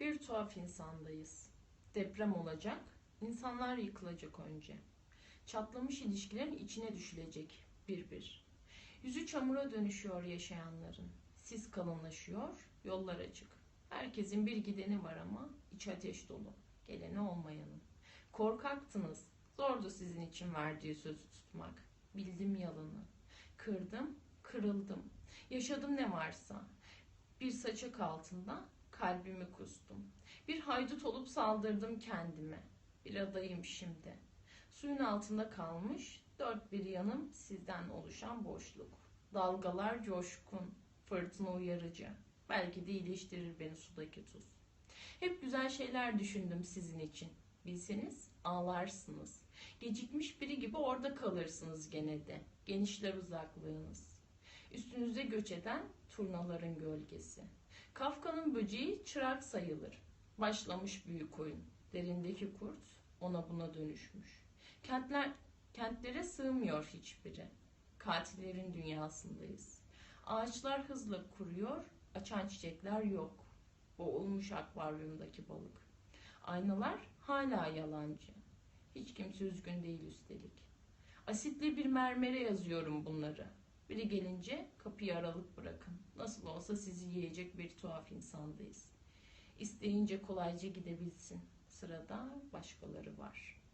Bir tuhaf insandayız. Deprem olacak, insanlar yıkılacak önce. Çatlamış ilişkilerin içine düşülecek bir bir. Yüzü çamura dönüşüyor yaşayanların. Sis kalınlaşıyor, yollar açık. Herkesin bir gideni var ama iç ateş dolu. Geleni olmayanın. Korkaktınız. Zordu sizin için verdiği sözü tutmak. Bildim yalanı. Kırdım, kırıldım. Yaşadım ne varsa. Bir saçak altında kalbimi kustum. Bir haydut olup saldırdım kendime. Bir adayım şimdi. Suyun altında kalmış dört bir yanım sizden oluşan boşluk. Dalgalar coşkun, fırtına uyarıcı. Belki de iyileştirir beni sudaki tuz. Hep güzel şeyler düşündüm sizin için. Bilseniz ağlarsınız. Gecikmiş biri gibi orada kalırsınız gene de. Genişler uzaklığınız. Üstünüze göç eden turnaların gölgesi. Kafka'nın böceği çırak sayılır. Başlamış büyük oyun. Derindeki kurt ona buna dönüşmüş. Kentler, kentlere sığmıyor hiçbiri. Katillerin dünyasındayız. Ağaçlar hızla kuruyor, açan çiçekler yok. Boğulmuş akvaryumdaki balık. Aynalar hala yalancı. Hiç kimse üzgün değil üstelik. Asitli bir mermere yazıyorum bunları. Biri gelince kapıyı aralık bırakın. Nasıl olsa sizi yiyecek bir tuhaf insandayız. İsteyince kolayca gidebilsin. Sırada başkaları var.''